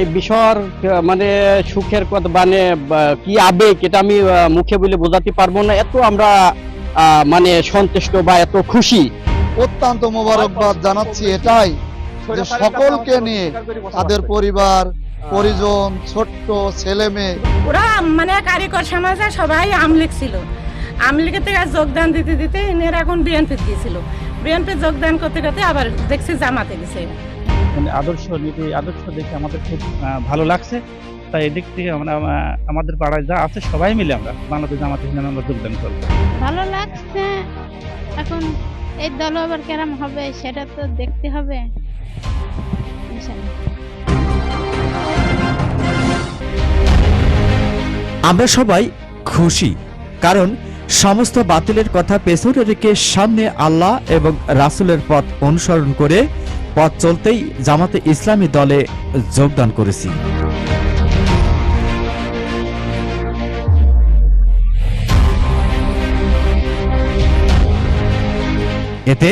এই বিষয়ের মানে সুখের কথা মানে কি আবেগ এটা আমি মুখে বলে বোঝাতে পারব না। এত আমরা মানে সন্তুষ্ট বা এত খুশি। অত্যন্ত মোবারকবাদ জানাচ্ছি এটাই যে সকলকে নিয়ে তাদের পরিবার পরিজন ছোট্ট ছেলে মেয়ে ওরা মানে কারিগর সমাজে সবাই আমলিক ছিল। আমলিকের থেকে যোগদান দিতে দিতে এনের এখন বিএনপি গিয়েছিল। বিএনপি যোগদান করতে করতে আবার দেখছি জামাতে গেছে। মানে আদর্শ নীতি আদর্শ দেখে আমাদের খুব ভালো লাগছে। তাই এদিক থেকে আমরা আমাদের পাড়ায় যা আছে সবাই মিলে আমরা বাংলাদেশ জামাত ইসলামে আমরা যোগদান করব। ভালো লাগছে। এখন এই দল আবার কেরম হবে সেটা তো দেখতে হবে। আমরা সবাই খুশি কারণ সমস্ত বাতিলের কথা পেছনে রেখে সামনে আল্লাহ এবং রাসুলের পথ অনুসরণ করে পথ চলতেই জামাতে ইসলামী দলে যোগদান করেছি। এতে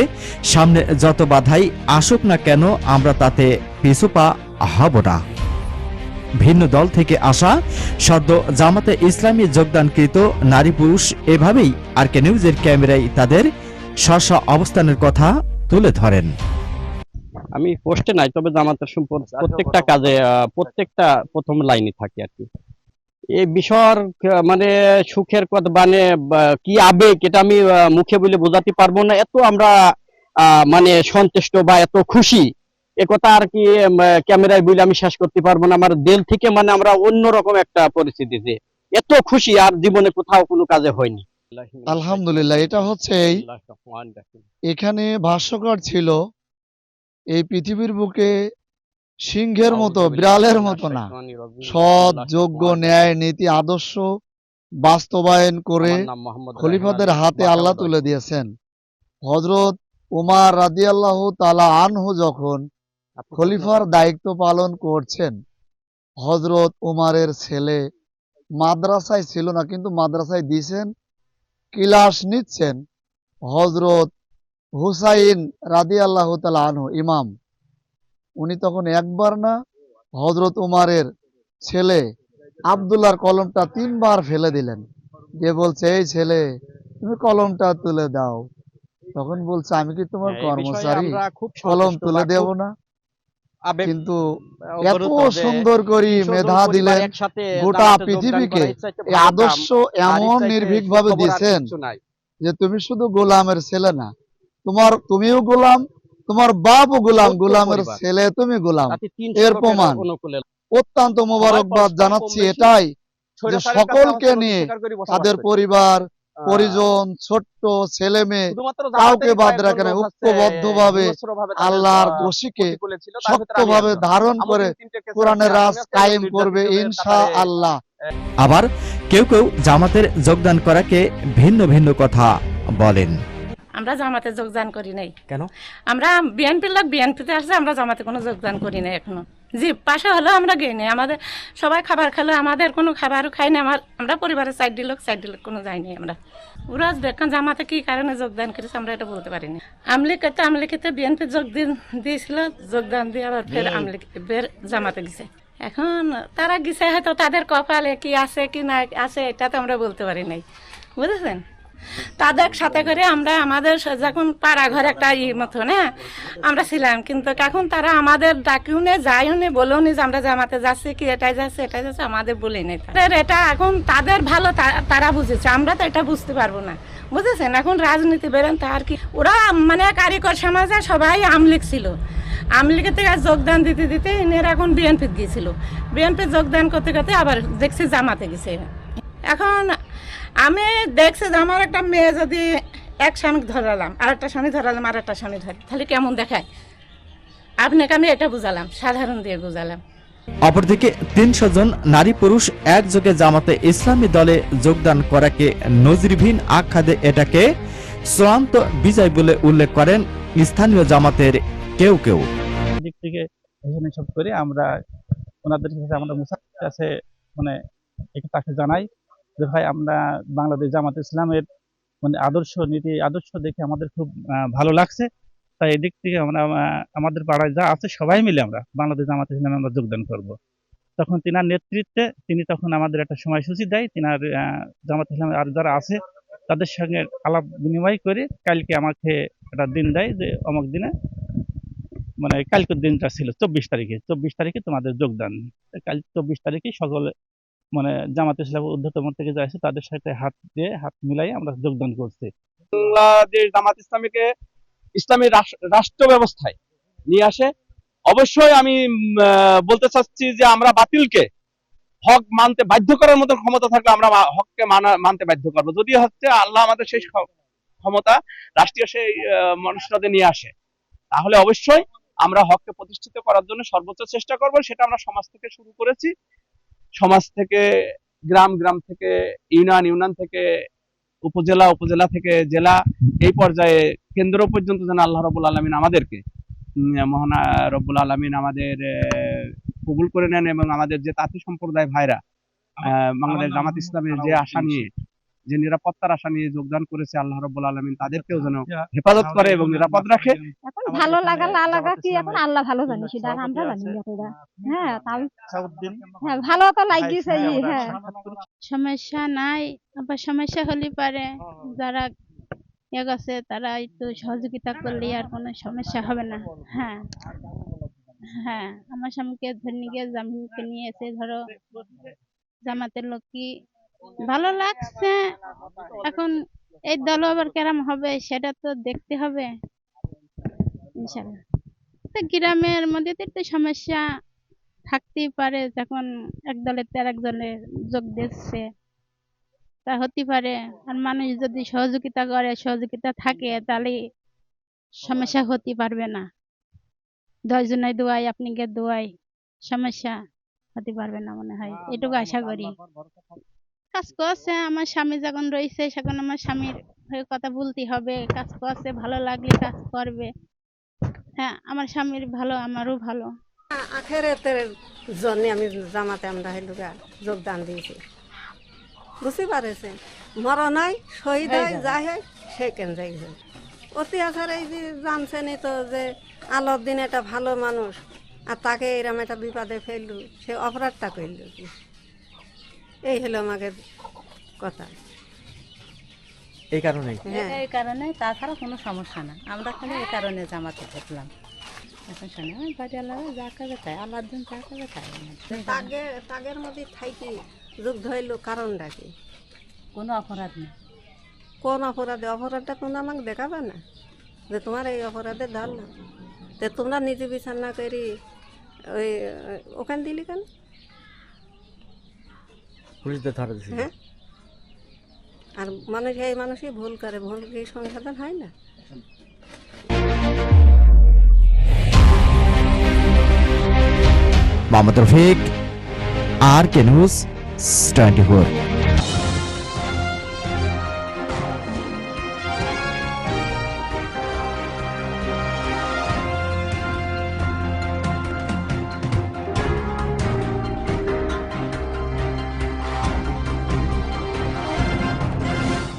সামনে যত বাধাই আসুক না কেন আমরা তাতে পিছুপা হব না। ভিন্ন দল থেকে আসা সদ্য জামাতে ইসলামী যোগদানকৃত নারী পুরুষ এভাবেই আর কে নিউজের ক্যামেরায় তাদের স্ব অবস্থানের কথা তুলে ধরেন। আমি পোস্টে নাই তবে জামাতের সম্পর্ক প্রত্যেকটা কাজে প্রত্যেকটা প্রথম লাইনে থাকি আর কি। এই বিষয়ের মানে সুখের কথা মানে কি আবেগ এটা আমি মুখে বলে বোঝাতে পারব না। এত আমরা মানে সন্তুষ্ট বা এত খুশি এ কথা আর কি ক্যামেরায় বলে আমি শেষ করতে পারব না। আমার দিল থেকে মানে আমরা অন্যরকম একটা পরিস্থিতিতে এত খুশি আর জীবনে কোথাও কোনো কাজে হয়নি। আলহামদুলিল্লাহ এটা হচ্ছে এই এখানে ভাষ্যকার ছিল এই পৃথিবীর বুকে সিংহের মতো বিড়ালের মতো না। সৎ যোগ্য ন্যায় নীতি আদর্শ বাস্তবায়ন করে খলিফাদের হাতে আল্লাহ তুলে দিয়েছেন। হজরত উমার রাদিয়াল্লাহ তালা আনহু যখন খলিফার দায়িত্ব পালন করছেন হজরত উমারের ছেলে মাদ্রাসায় ছিল না কিন্তু মাদ্রাসায় দিয়েছেন ক্লাস নিচ্ছেন হজরত হুসাইন রাদি আল্লাহ আনহু ইমাম। উনি তখন একবার না হজরত উমারের ছেলে আবদুল্লাহর কলমটা তিনবার ফেলে দিলেন। দিয়ে বলছে এই ছেলে তুমি কলমটা তুলে দাও। তখন বলছে আমি কি তোমার কর্মচারী? কলম তুলে দেব না? কিন্তু এত সুন্দর করে মেধা দিলেন গোটা পৃথিবীকে আদর্শ এমন নির্ভীক ভাবে দিছেন যে তুমি শুধু গোলামের ছেলে না তোমার তুমিও গোলাম তোমার বাপও গোলাম গোলামের ছেলে তুমি গোলাম। এর প্রমাণ। অত্যন্ত মোবারকবাদ জানাচ্ছি এটাই যে সকলকে নিয়ে তাদের পরিবার পরিজন ছোট্ট ছেলে মেয়ে কাউকে বাদ রাখে না ঐক্যবদ্ধভাবে আল্লাহর দোষীকে শক্তভাবে ধারণ করে কোরআনের রাজ কায়েম করবে ইনশা আল্লাহ। আবার কেউ কেউ জামাতের যোগদান করাকে ভিন্ন ভিন্ন কথা বলেন। আমরা জামাতে যোগদান করি নাই। কেন? আমরা বিএনপির লোক বিএনপিতে আসছে আমরা জামাতে কোনো যোগদান করি নাই এখনও। জি পাশে হলেও আমরা গেই নাই। আমাদের সবাই খাবার খেলে আমাদের কোনো খাবারও খাই না আমার আমরা পরিবারের সাইড লোক সাইড লোক কোনো যাইনি আমরা। ওরা দেখেন জামাতে কি কারণে যোগদান করেছে আমরা এটা বলতে পারিনি। আমলিকেতে আমলিকেতে বিএনপি যোগ দিন দিয়েছিল যোগদান দিয়ে আবার ফের আমলিক ফের জামাতে গেছে। এখন তারা গেছে হয়তো তাদের কপালে কি আছে কি না আছে এটা তো আমরা বলতে পারি নাই। বুঝেছেন? তাদের সাথে করে আমরা আমাদের যখন পাড়া ঘর একটা ই মতো, না? আমরা ছিলাম, কিন্তু এখন তারা আমাদের ডাকিও নে যাইও নে বলেও নি যে আমরা জামাতে যাচ্ছি কি, এটাই যাচ্ছে এটাই যাচ্ছে, আমাদের বলে নেই এটা এখন, তাদের ভালো তারা বুঝেছে, আমরা তো এটা বুঝতে পারব না। বুঝেছেন? এখন রাজনীতি বেরেন, তার কি? ওরা মানে কারিগর সমাজে সবাই আমলিক ছিল। আমলিকের থেকে যোগদান দিতে দিতে এনের এখন বিএনপি গিয়েছিল। বিএনপি যোগদান করতে করতে আবার দেখছি জামাতে গেছে এখন আমি দেখছি যে আমার একটা মেয়ে যদি এক স্বামী ধরালাম আর একটা স্বামী ধরালাম আর একটা স্বামী ধরে তাহলে কেমন দেখায়? আপনাকে আমি এটা বুঝালাম সাধারণ দিয়ে বুঝালাম। অপরদিকে তিনশো জন নারী পুরুষ একযোগে জামাতে ইসলামী দলে যোগদান করাকে নজিরবিহীন আখ্যাদে এটাকে চূড়ান্ত বিজয় বলে উল্লেখ করেন স্থানীয় জামাতের কেউ কেউ। দিক থেকে এখানে সব করে আমরা ওনাদের কাছে আমরা মুসার কাছে মানে একটু তাকে জানাই। যে ভাই আমরা বাংলাদেশ জামাত ইসলামের মানে আদর্শ নীতি, আদর্শ দেখে আমাদের খুব ভালো লাগছে। তাই এদিক থেকে আমরা আমাদের পাড়ায় যা আছে সবাই মিলে আমরা বাংলাদেশ জামাত ইসলামে আমরা যোগদান করব। তখন তিনার নেতৃত্বে তিনি তখন আমাদের একটা সময়সূচি দেয়। তিনার জামাত ইসলামের আর যারা আছে তাদের সঙ্গে আলাপ বিনিময় করে কালকে আমাকে একটা দিন দেয় যে অমুক দিনে মানে কালকের দিনটা ছিল চব্বিশ তারিখে। চব্বিশ তারিখে তোমাদের যোগদান। কাল চব্বিশ তারিখে সকলে মানে জামাত ইসলাম ঊর্ধ্বতম থেকে যা আছে তাদের সাথে হাত দিয়ে হাত মিলাই আমরা যোগদান করছি। বাংলাদেশ জামাত ইসলামীকে ইসলামী রাষ্ট্র ব্যবস্থায় নিয়ে আসে। অবশ্যই আমি বলতে চাচ্ছি যে আমরা বাতিলকে হক মানতে বাধ্য করার মতো ক্ষমতা থাকলে আমরা হককে মানা, মানতে বাধ্য করব। যদি হচ্ছে আল্লাহ আমাদের সেই ক্ষমতা রাষ্ট্রীয় সেই মানুষরাদের নিয়ে আসে, তাহলে অবশ্যই আমরা হককে প্রতিষ্ঠিত করার জন্য সর্বোচ্চ চেষ্টা করব। সেটা আমরা সমাজ থেকে শুরু করেছি। সমাজ থেকে, গ্রাম গ্রাম থেকে, ইউনিয়ন ইউনিয়ন থেকে, উপজেলা উপজেলা থেকে জেলা, এই পর্যায়ে কেন্দ্র পর্যন্ত যেন আল্লাহ রবুল আলমিন আমাদেরকে মহানা রব্বুল আলমিন আমাদের কবুল করে নেন এবং আমাদের যে তাঁতি সম্প্রদায় ভাইরা বাংলাদেশ জামাত ইসলামের যে আশা নিয়ে যে নিরাপত্তার আশা নিয়ে যোগদান করেছে আল্লাহ রব্বুল আলমিন তাদেরকেও যেন হেফাজত করে এবং নিরাপদ রাখে। এখন ভালো লাগা না লাগা কি এখন আল্লাহ ভালো জানি সেটা আর আমরা জানি না হ্যাঁ তাও হ্যাঁ ভালো তো লাগিয়েছে হ্যাঁ। সমস্যা নাই আবার সমস্যা হলে পারে যারা ইয়ে আছে তারা একটু সহযোগিতা করলে আর কোনো সমস্যা হবে না হ্যাঁ। হ্যাঁ আমার স্বামীকে ধরে গিয়ে জামিনকে নিয়ে এসে ধরো জামাতের লোক কি ভালো লাগছে। এখন এই দল আবার কেরাম হবে সেটা তো দেখতে হবে। ইনশাল্লাহ তো গ্রামের মধ্যে তো একটু সমস্যা থাকতেই পারে যখন এক দলের তো এক দলে যোগ দিচ্ছে। তা হতে পারে। আর মানুষ যদি সহযোগিতা করে সহযোগিতা থাকে তাহলে সমস্যা হতে পারবে না। দশজনে দোয়াই আপনি গে দোয়াই সমস্যা হতে পারবে না মনে হয়। এটুকু আশা করি। কাজ করছে আমার স্বামী যখন রয়েছে সেখন আমার স্বামীর হয়ে কথা বলতে হবে কাজ করছে ভালো লাগলে কাজ করবে। হ্যাঁ আমার স্বামীর ভালো আমারও ভালো। আখেরাতের জন্য আমি জামাতে আমরা হেলুগা যোগদান দিয়েছি। বুঝতে পারেছে মরণ হয় শহীদ হয় যা হয় সে কেন যাই হয় অতি এই যে জানছেনই তো যে আলোর দিন একটা ভালো মানুষ আর তাকে এরম একটা বিপদে ফেললু সে অপরাধটা করল। কি এই হলো আমাকে কথা। এই কারণে হ্যাঁ। এই কারণে তাছাড়া কোনো সমস্যা না। আমরা খালি এই কারণে জামাতে থাকলাম এখন শোনে ওই বাড়ি আল্লাহ যা কাজে খায় আল্লাহর দিন যা কাজে খায় তাগে তাগের মধ্যে থাকি যুদ্ধ হইল কারণটা কি? কোনো অপরাধ নেই কোন অপরাধে? অপরাধটা তোমরা আমাকে দেখাবে না? যে তোমার এই অপরাধে ধরলাম তো তোমরা নিজে বিচার না করি ওই ওখানে দিলি কেন? পুলিশদের ধরে দিয়েছে হ্যাঁ? আর মানুষ এই মানুষই ভুল করে? ভুল কি সংশোধন হয় না? Mohammad Rafiq R K news twenty four.